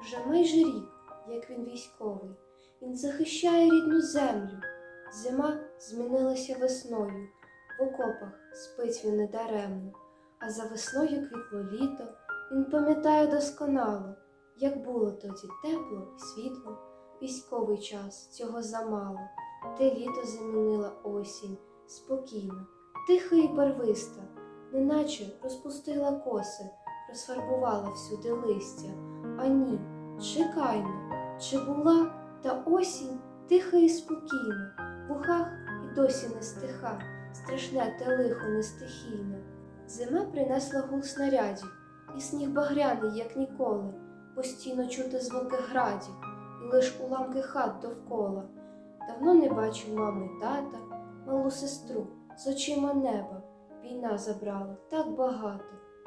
Вже майже рік, як він військовий, він захищає рідну землю. Зима змінилася весною, в окопах спить він недаремно, а за весною квітло літо, він пам'ятає досконало, як було тоді тепло і світло, військовий час цього замало, те літо замінила осінь, спокійна, тиха і барвиста, неначе розпустила коси, розфарбувала всюди листя. А ні, чекайно, чи була та осінь тиха і спокійна, в ухах і досі не стиха, страшне те лихо нестихійне. Зима принесла гул снарядів, і сніг багряний, як ніколи, постійно чути звуки градів, і лиш уламки хат довкола. Давно не бачив мами й тата, малу сестру з очима неба. Війна забрала так багато,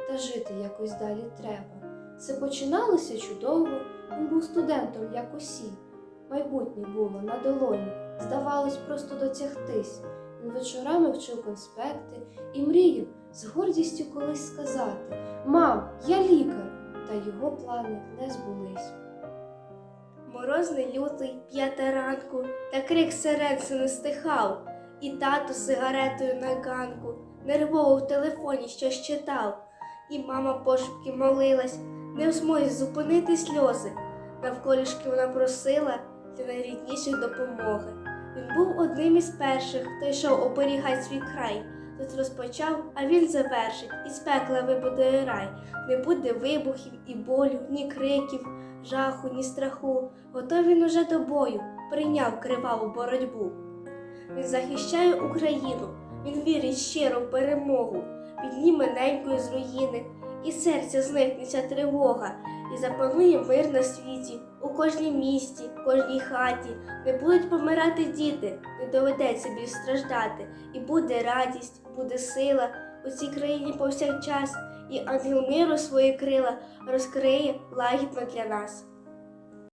та жити якось далі треба. Все починалося чудово, він був студентом, як усі. Майбутнє було на долоні, здавалось, просто дотягтись. Він вечорами вчив конспекти і мріяв з гордістю колись сказати Мам, я лікар! Та його плани не збулись. Морозний лютий, п'ята ранку, та крик сирен все не стихав, і тато сигаретою на ганку нервово в телефоні щось читав, і мама пошепки молилась, не в змозі зупинити сльози. Навколішки вона просила для найрідніших допомоги. Він був одним із перших, хто йшов оберігати свій край. Тут розпочав, а він завершить, із пекла вибудує рай. Не буде вибухів і болю, ні криків, жаху, ні страху. Готовий він уже до бою, прийняв криваву боротьбу. Він захищає Україну, він вірить щиро в перемогу, підніме ненькою з руїни, і серця зникнеться тривога, і запанує мир на світі, у кожній місті, кожній хаті, не будуть помирати діти, не доведеться більш страждати, і буде радість, буде сила у цій країні повсякчас, і ангел миру свої крила розкриє лагідно для нас.